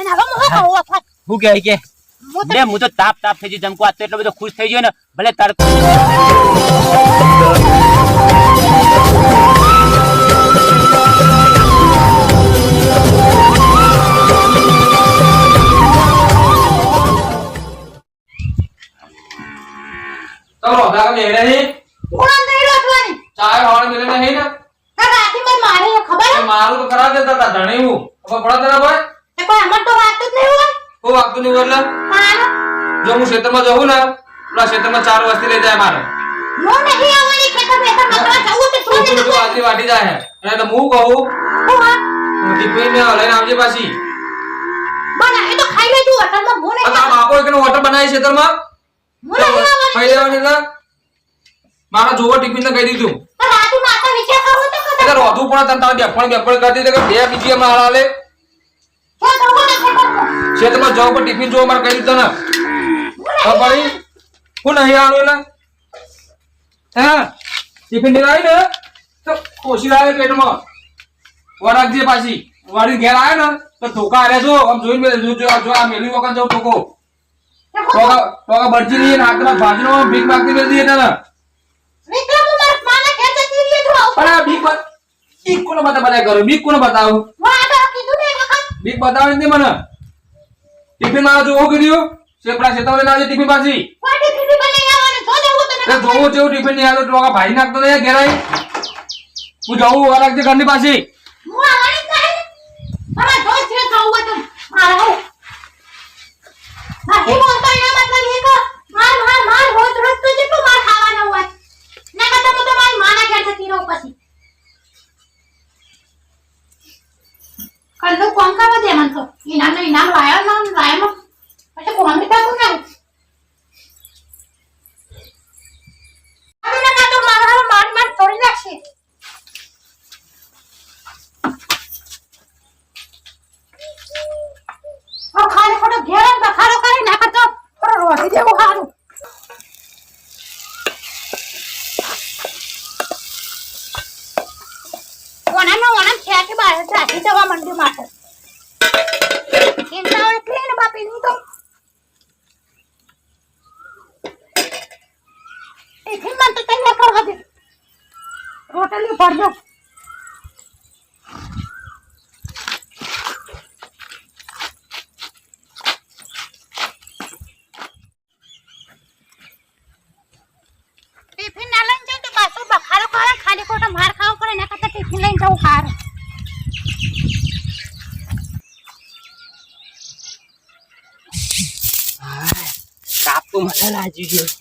એને હવે હું શું વખત હું કહે કે લે હું તો તાપ તાપ થઈ ગયો જમકો આજ તો એટલો બધો ખુશ થઈ ગયો ને ભલે તડકો તો રોધા મેળે નહીં? કોણ નહીં રોટવાની ચાય વાળ મેળે નહીં ને? આ રાતી કોઈ મારે ખબર મારું તો કરા દેતા હતા ધણી હું. ખબર પડે તને ભાઈ કોઈ તો જ નહીં હોય. વાગતું નહીં એટલે? જો હું ક્ષેત્રમાં જઉં ને પેલા ક્ષેત્રમાં ચાર વસ્તી લઈ જાય મારે. હું નહીં આવવાની ખેતર બેતર મતવા જવું તો શું તું તું વાટી જાય અને તો હું કહું ટિફિન ને લઈને આવજે પાછી. બના એ તો ખાઈ લેજો બાપો હોટલ બનાવી હું નહીં આવવાની. ખાઈ લેવાની એટલે? મારા જોવો ટિફિન ને કહી દીધું. રાતે માતા તો કદાચ તને તારે બેફણ બેફણ કરતી કે બે બીજી એમાં હાલ હાલે હું જવું ને ખેતરમાં ક્ષેત્રમાં જવું પર ટિફિન જોવા મારે કહી દીધું ને પડી? હું નહીં આવું એટલે હા? ટિફિનની આવી ને? તો ખોશી આવે પેટમાં. વરાગજી પાછી. વાળી ઘેર આવે ને, તો ધોકા હારે જો. આમ જોઈને જો જો, આ મેલી વખત જો ટોકા બળજી નહીં હાથમાં ભાજનો ભીખ માંગતી મેં દીએ તને. વિક્રમ હું મારા માના ઘેર જતી રહી પણ આ ભીખ બત- કોને બતા બતાય કરું ભીખ કોને બતાવું હું બતાવે ને નહીં મને. ટિફિનમાં જોવું કર્યું શેપડા શેતાવડે લાવજે ટિફિન પાછી. એટલે જોવું જેવું ટિફિન નહીં આવ્યો ટોકા ભાઈ નાખતો નહીં ઘેરાઈ હું જવું રાખજે ઘરની પાછી. મારે એ માર માર માર રોજ રોજ તો જેટલું માર ખાવાનું હોય. ના કરતા તો મારી માના ઘેર જતી રહું પછી. કલ્લો કોણ કરવા દે? મન તો ઇનામ ને ઇનામ લાયો ના લાયો પછી કોણ બેટા તું ના અરે ના કાં તો મારા હારું માર માર તોડી નાખશે આ ખાલી ખોટો ઘેર જ બખાડો કરી નાખે તો થોડો રોટી દેવું સારું ઓનાનો ઓનામ ખેતી બહાર જ રાખી જવા માંડ્યું માટે ચિંતા એટલી ને બાપીની તો માં તો તૈયાર ભર ટિફિન ના લઈને જાય તો પાછું કરે ખાલી ખોટો માર ખાવો પડે એના કરતા ટિફિન લઈને જવું સારું તાપ મને લાગી ગયો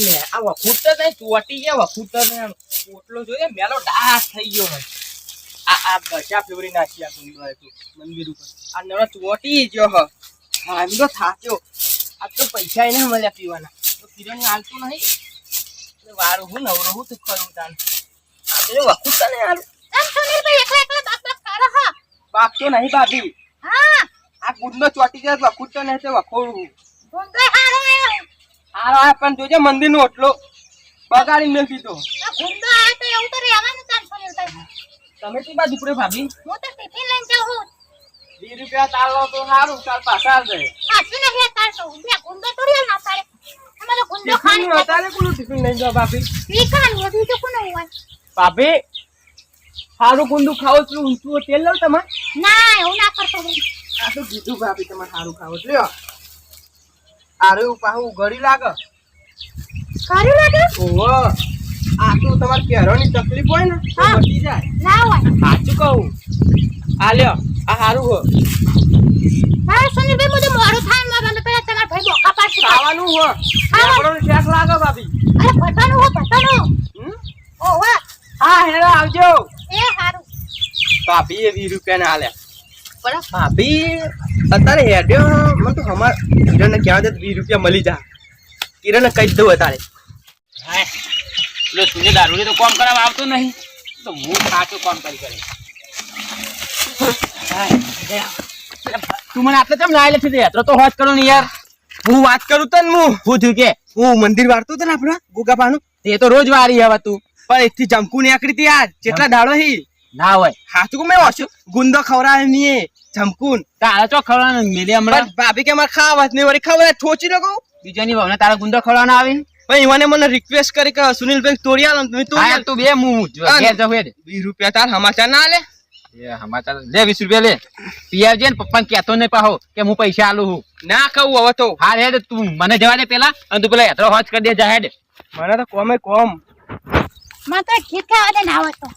અને આ વખૂટ ને ચોટી ગયા વખૂટ તો ને ઓટલો જોઈએ મેલો ડાસ થઈ ગયો હોય. આ આ બચા ફેવરી નાખી આ ગુંડો હતો મંદિર ઉપર. આ નરો ચોટી ગયો હ. હા એમ તો થાક્યો. આ તો પૈસા એને મળ્યા પીવાના. તો કિરણ હાલતું નહીં. એટલે વારું હું નવરો હું તું કરું તાન. આપણે તો ને હાલ. બાપ તો નહીં બાપી હા. આ ગુંડો ચોટી જાય તો ને તો તો વખોડું ગુંડો હારો આવ્યો હારો આ પણ જોજે મંદિર નો ઓટલો બગાડી નથી દીધો આ ગુંડો તો એવું તો રહેવાનું તાર સુનિલભાઈ તમે તી બાજુ પડે ભાભી? હું તો ટિફિન લઈને જાઉં વીસ રૂપિયા ચાલો તો સારું ચાલ પાછા આવજે. પાછું નહીં તાર તો બે ગુંડો થોડી ના પાડે અમારો ગુંડો વધારે કોનું ટિફિન લઈ જાઓ ભાભી? પીકાની હતી તો કોને હોય? ભાભી સારું ગુંડું ખાવો છું ઊંચું તેલ લઉં તમે ના એવું ના કરતો આ તો કીધું ભાભી તમારે સારું ખાવો છો? આરે પાહું ગળી લાગે. કર્યું લાગે? ઓહો આ તો તમારે કેરોની તકલીફ હોય ને તો. મટી જાય. ના હોય. સાચું કહું. આ લ્યો આ સારું હો. હા સુનિલભાઈ બધું મોડું થાય મારા તો પેલા તમાર ભાઈ બોકા પાડશે. ખાવાનું હો. આપણો શેક લાગે ભાભી. અરે ફટાનું હો ફટાનું હમ? ઓ વાહ હા હેરા આવજો. એ હારું. ભાભી એ 20 રૂપિયા ના આલ્યા. પણ ભાભી અત્યારે હેડ્યો મને તો અમાર કિરણ ને કહેવા દે વીસ રૂપિયા મળી જા. કિરણ કહી દઉં અત્યારે. એટલે તુને દારૂડી તો કોમ કરવા આવતો નહીં. તો હું સાચું કોમ કરી કરે. તું મને આટલે કેમ લાયેલે છે યાત્રા તો હોજ કરો ને યાર. હું વાત કરું તને હું? હું થયું કે? હું મંદિર વાળતો હતો ને આપણા ગોગાપાનું? તે તો રોજ વારી હવે તું. પણ એથી જમકું નીકળી હતી યાર. કેટલા દાડો હી. ના હોય હાથું મેં ઓછું. ગુંદો ખવડાવે નહીં જમકુન તારા ચો ખવડાવે મેલે હમણાં. ભાભી કે મારે ખાવા નહીં વળી ખવડાવે થોચી ન કહું બીજાની વહુને તારા ગુંદો ખવડાવવાનો આવી ભાઈ ઈવાને મને રિક્વેસ્ટ કરી કે સુનિલભાઈ તોડી આલો તમે તો હા આલો. તું બે હા. ઘેર જવું હેડ. 20 રૂપિયા તાર હમાચા ના લે એ હમાચા લે વીસ રૂપિયા લે. પી આવજે ને પપ્પાને કહેતો નહીં પાહો કે હું પૈસા આલું હું. ના કહું હવે તો. હા હેડ તું મને જવા દે પેલા અને તું પેલા હેતરો હોજ કરી દે જા હેડ. મને તો કોમે કોમ. મને તો દે ને આવો તો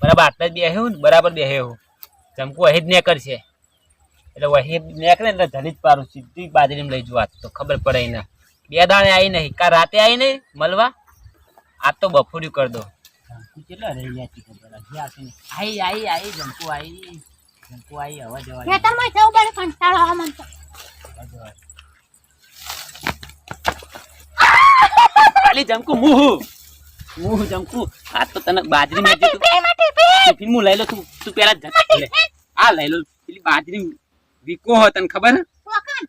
બરાબર આટલા જ બેહે હું ને, બરાબર બેહે હું. ચમકુ વહી જ છે એટલે વહી નીકળે એટલે જ પારું સીધી બાજરીમાં લઈ જવા તો, ખબર પડે ને બે દાણે આવી નહીં કા રાતે આવી નહીં, મળવા? આજ તો બફોર્યું કરી દો. કેટલા રહી ગયા છે ખબર આઈ આઈ આઈ જંકુ આઈ જંકુ આઈ હવા જવા ખેતરમાં જવું બડે કંટાળો આવે મને તો. ખાલી જંકુ મુહુ. મુહુ જંકુ આ તો તને બાજરી મેં તું ટિફિન હું લઈ લો તું તું પેલા જ લે. આ લઈ લો. પેલી બાજરી વિકો હો તને ખબર?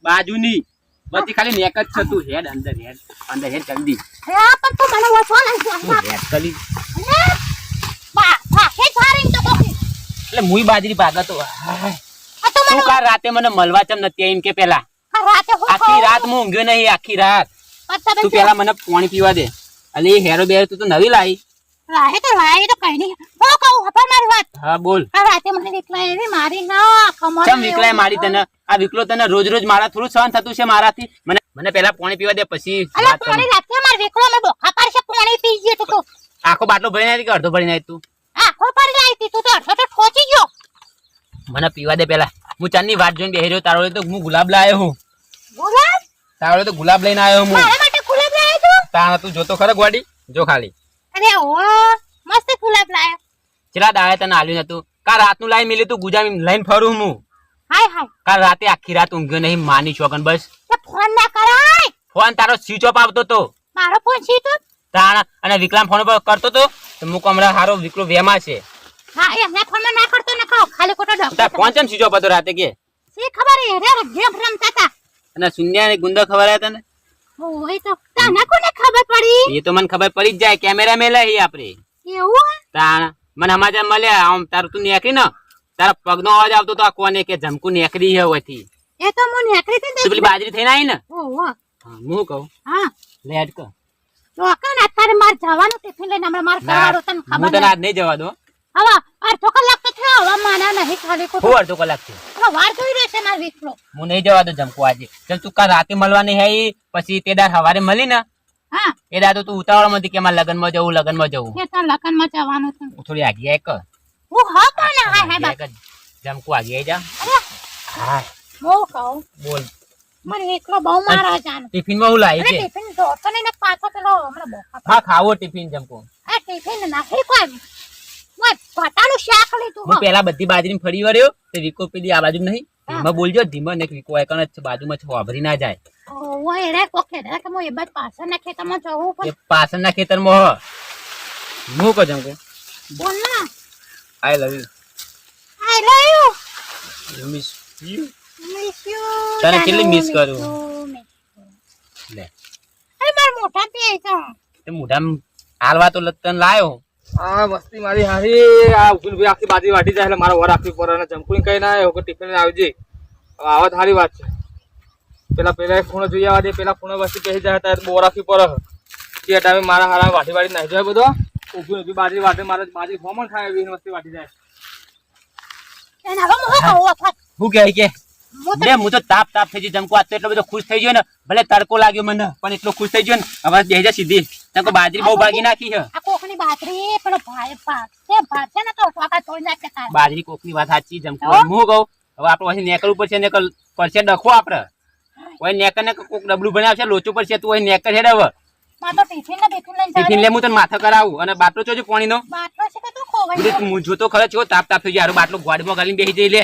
બાજુની. બધી ખાલી નેક જ છે તું હેડ અંદર હેડ. અંદર હેડ જલ્દી. હા પણ તું મને જા તું હેડ કરી બા બા હે સારી તો કોકી એટલે મુઈ બાજરી ભાગા તો તો કાર રાતે મને મળવા ચમ નથી આવીને કે પેલા? આખી રાત હું ઊંઘ્યો નહીં આખી રાત. તું પેલા મને પાણી પીવા દે. અને હેરો બેરો તું તો નવી લાવી. રાહે તો રાહે તો કઈ નહીં. હું કહું હપર મારી વાત. હા બોલ. આ રાતે મને વિકલા એવી મારી ના કમર ચમ વિકલાય મારી તને? આ વિકલો તને રોજ રોજ મારા થોડું સહન થતું છે મારાથી? મને મને પેલા પાણી પીવા દે પછી અલા પાણી રાતે માર વિકલો મે બોખા પાડશે પાણી પી ગયો તું તો. આખો બાટલો ભરી આવી કે અડધો ભરી આવી તું? આખો ભરી જાય તું તો અડધો તો ઠોચી ગયો. મને પીવા દે પેલા હું ચાંદની વાત જોઈને બેહી રહ્યો તારો તો હું ગુલાબ લાવ્યો હું. ગુલાબ? તારો તો ગુલાબ લઈને આવ્યો હું. મારા માટે ગુલાબ લાયો તું? તારા તું જોતો ખરો ગોડી જો ખાલી. અરે ઓ મસ્ત ગુલાબ લાવ્યો ચલા દાડે તને આલ્યું નતું? કા રાતનું લાઈ મિલી તું ગુજામ લઈને ફરું હું. હાય હાય. કાલ રાતે આખી રાત ઊંઘ્યો નહીં માની છોકન બસ. ફોન ના કરાય. ફોન તારો સ્વિચ ઓફ આવતો તો. મારો ફોન સ્વિચ ઓફ તાણ અને વિકલામ ફોન પર કરતો તો મુક હમણાં હારો વિકલો વેમાં છે. હા ફોનમાં ના કરતો ના ખાઓ ખાલી ખોટો તાર ડોક્ટર ફોન ચમ સ્વિચ ઓફ હતો રાતે કે? સી ખબર એ રે ગેમ રમતા હતા. અને શૂન્ય ને ગુંદો ખબર હતા તને? ઓય તો તને કોને ખબર પડી? એ તો મને ખબર પડી જ જાય કેમેરા મેલા હી આપણે એવું તાણ મને સમાચાર મળ્યા આમ તારું તું નેકરી ને તારા પગનો અવાજ આવતો તો આ કોને કે જમકુ નેકરી હે હોયથી. એ તો મને નેકરી તે તું પેલી બાજરી થઈને આવી ને? ઓહો હા, હું કહું? હા. લેટ કર. તો કાન અત્યારે માર જવાનું ટિફિન લઈને હમણાં માર ખાવાનું તને હું ખબર તને આજ નહીં જવા દો હવે અડધો કલાક તો થયો હવે માના નહીં ખાલી કો હું અડધો કલાક છે હવે વાર જોઈ રહેશે માર વિકલો હું નહીં જવા દો જમકો આજે. ચલ તું કાલ રાતે મળવાની હે પછી તે દાર સવારે મળી ને. હા. એ દાદો તું ઉતાવળમાંથી કે મારા લગનમાં જવું લગ્નમાં જવું. કે લગનમાં જવાનું છે હું થોડી આગી આય કર. હું હા પણ હા હાય બા. આય આગી આઈ જા. હા. હું કહું. બોલ. મને એકલો બહુ મારા જાન. ટિફિનમાં હું લાઈ છે? ટિફિન તો તને ને પાછો પેલો હમણાં બોખા હા ખાવો ટિફિન જમકુ. આ ટિફિન નાખી કોઈ પટાનું શાક લીધું હું પેલા બધી બાજરી ફરી વળ્યો તે વિકો પેલી આ બાજુ નહીં. ધીમા બોલજો ધીમા ને વિકો એકન જ બાજુમાં છે ના જાય. કોકે કે એ બાદ પાછળ ખેતરમાં જવું પાછળના ખેતરમાં હ. હું કહું જમકુ બોલ ના. I love I love you you miss you miss you તને કેટલી મિસ કરું? લે. અરે માર મોટા પે છે. તે મોઢામાં હાલવા તો લતન લાયો. આ મસ્તી મારી હારી. આ ઉકીલ ભાઈ આખી બાજી વાટી જાય એટલે મારે વર રાખવી પડે અને કઈ ના આવ્યો કે ટિફિન આવજે આવત સારી વાત છે. પેલા પેલા એક ખૂણો જોઈ આવવા દે પેલા ખૂણો વસ્તી કહી જાય ત્યારે બોર રાખવી પડે તે ટાઈમે મારા હારા વાટી વાટી નાખી જાય બધો. ઊભી ઊભી બાજી વાટે મારે બાજી ફોમણ ખાય એવી મસ્તી વાટી જાય. હું કહું કે હું બે હું તો તાપ તાપ થઈ જમકો આજ તો એટલો બધો ખુશ થઈ ગયો ને ભલે તડકો લાગ્યો મને પણ એટલો ખુશ થઈ ગયો ને હવે બે જા સીધી. તમે બાજરી બહુ ભાગી નાખી છે. બાજરી પેલો ભાઈ ભાત તે ને તો ટોકા તોડી નાખે તારે. બાજરી કોકની વાત સાચી જમકો હું કહું. હવે આપણે પડશે ડખો આપણે. ઓય નેકર ને કોક ડબલું બનાવશે લોચો પડશે તું ઓય નેકર હેડ હવે. ટિફિન ને બિફિન લઈને ટિફિન લે હું તને માથા કરાવું. અને બાટલો ચોજો છે હું જોતો ખરો છો તાપ તાપ થઈ જાય બાટલો ગોડમાં ગાલીને બેસી જઈ લે.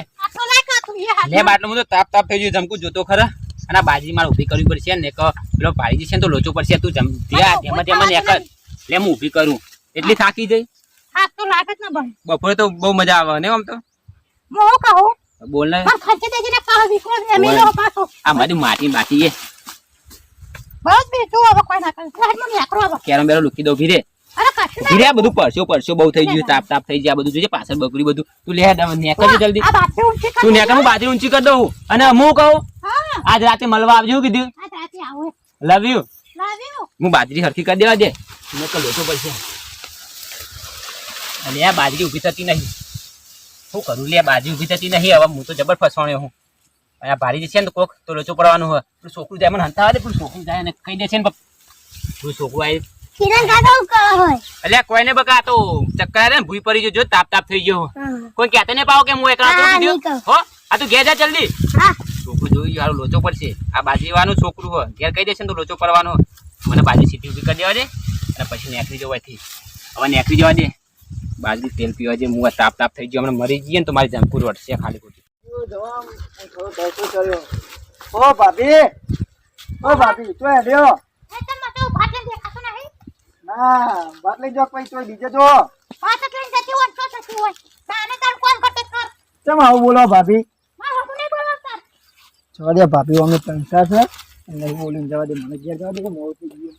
લે બાટલો હું તો તાપ તાપ થઈ ગયો જમકુ જોતો ખરા. અને બાજરી મારે ઊભી કરવી પડશે ને પેલો પાડી જશે તો લોચો પડશે. તું જમ ત્યાં તેમાં તેમાં નેકર. એમ લે હું ઊભી કરું. એટલી થાકી જઈ? હાથ તો લાગે જ ન ભાઈ. બપોરે તો બહુ મજા આવે ને આમ તો? હું કહું? બોલ ને. પણ ખર્ચે દેજે ને કહો વિકો એમ લો પાછો. આ મારી માટી બાકી છે બસ બીજું હવે કોઈ ના કરે. લાડ મને આકરો હવે. કેરમ બેરો લુકી દઉં ભીરે અરે કશું ભીરે આ બધું પરસ્યો પરસ્યો બહુ થઈ ગયું તાપ તાપ થઈ જાય બધું જોઈએ પાછળ બકરી બધું. તું લે નેકર જલ્દી. આ બાટલી ઊંચી કરી તું નેકર હું બાજરી ઊંચી કરી દઉં. અને હું કહું હા. આજ રાતે મળવા આવજો કીધું. આ રાતે આવો. લવ યુ લાવ્યો હું બાજરી હરખી કરી દેવા દે. મેં કહ્યું લોચો પડશે અને આ બાજરી ઊભી થતી નહીં. શું કરું? લે બાજરી ઊભી થતી નહીં. હવે હું તો જબર ફસવાણ્યો હું. અને આ ભારી છે ને કોક તો લોચો પડવાનું હોય. પેલું છોકરું જાય મને હંતા પેલું છોકરું જાય અને કહી દે છે ને પેલું છોકરું આવી કિરણ કાકા કહો હોય. એટલે કોઈને બકા આ તો ચક્કર ને ભૂઈ પડી જો તાપ તાપ થઈ ગયો કોઈ કહેતા ને પાવ કે હું એકલા હા, આ તું ઘેર જા જલ્દી. છોકરું જોયું યાર લોચો પડશે. આ બાજરીવાનું છોકરું હોય. ઘેર કહી દેશે ને તો લોચો પડવાનો મને બાજરી સીટી ઊભી કરી દેવા દે અને પછી નેકરી જવાથી હવે નેકરી જવા દે. બાજરી તેલ પીવા જે મુવા આ તાપ તાપ થઈ ગયો હમણાં મરી જઈએ ને તો મારી જંપુર વટશે ખાલી ખોટી. ઓ ભાભી ઓ ભાભી તો હેડ્યો એ તને માટે બાટલી દેખાતો નહીં? ના પછી તો બીજે જો આવું બોલો ભાભી? જવા દે ભાભી અમે પૈસા છે. નહીં બોલીને જવા દે મને ઘેર જવા દે કે મોડું થઈ ગયું.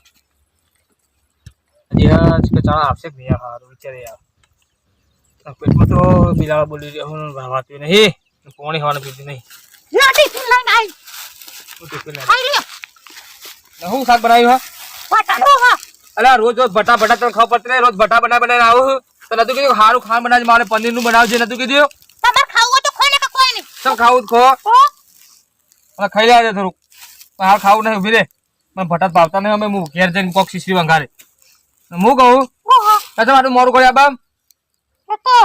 આપશે કે નહીં હારું વિચારે યાર પેટમાં તો બિલાવા બોલી રહ્યો હું ભાવાતું નહીં પોણી ખાવાનું પીધું નહીં. થી લઈને આવી હું ટિફિન લઈને હું શાક બનાવ્યું હા? બટાટો હા. અલા રોજ રોજ ભટા ભટા તને ખબર પડતી રોજ ભટા બના બનાવીને આવું તો નતું કીધું સારું ખાવાનું બનાવજે મારે પનીરનું બનાવજે નતું કીધું? તમારે ખાવું તો ખોઈ ને કે કોઈ નહીં. ચમ ખાવું ખો? હવે ખાઈ લેવા દે થોડુંક. હાલ ખાવું નહીં ઊભી રે. મને ભટા ભાવતા નહીં અમે હું ઘેર જઈને કોક શીશરી વંગારે. હું કહું? હો હો. અચ્છા મારું મોરું કર્યા બામ. એ તો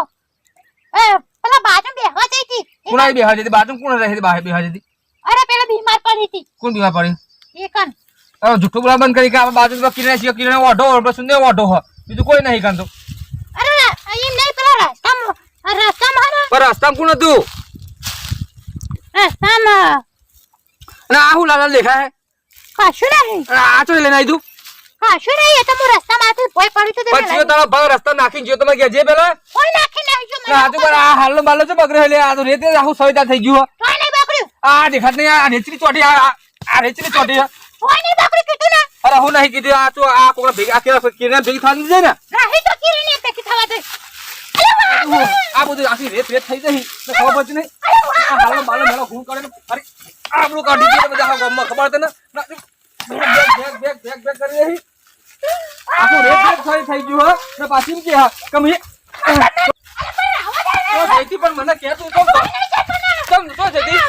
એ પેલા બાજુ બેહવા જઈ હતી એ કોણ આવી બેહાર જતી બાજુ કોણ રહે બહાર બેહાર જતી અરે પેલા બીમાર પડી હતી કોણ બીમાર પડી એ કન હવે જુઠ્ઠું બોલા બંધ કરી કે આ બાજુ કિરણે છીએ કિરણે ઓઢો ઓઢો સુંદર ઓઢો હ બીજું કોઈ નહીં કાંતો અરે એમ નહીં પેલા રસ્તામાં રસ્તામાં પણ રસ્તામાં કોણ હતું રસ્તામાં અને આ હું લાલા દેખાય કશું નહીં અને આ તો લઈને આવી તું કશું નહીં એ? તો હું રસ્તામાંથી ભોય પડી તો જીઓ તારો ભાગ રસ્તા નાખીને જીઓ તમે ગયા જે પેલા કોઈ નાખી આવજો મને આ તો આ હાલનો બાલો છે બગડે એટલે આ તો રેતે આખું સવિતા થઈ ગયું હો. કોઈ નહીં બકડ્યું આ દેખાત નહીં આ રેચની ચોટી આ આ- રેચની ચોટી કોઈ નહીં બકડ્યું કીધું ને. અરે હું નહીં કીધું આ તો આ કોકના ભેગી આ કેરા કિરણે ભેગી થવાની છે ને. રહી તો કિરીને પેકી થવા દે. આ બધું આખી રેત રેત થઈ જઈ ને ખબર પડતી નહીં. આ હાલનો બાલો મેલો હું કરે અરે આ આપણું કાઢી દીધું બધા ગામમાં ખબર તને ના, બેગ બેગ બેગ બેગ કરી રહી આખું રેત રેત થઈ થઈ ગયું હો. ને પાછી એમ કે હા કમ એ તો જઈતી પણ મને કહેતું તો તમ તો જતી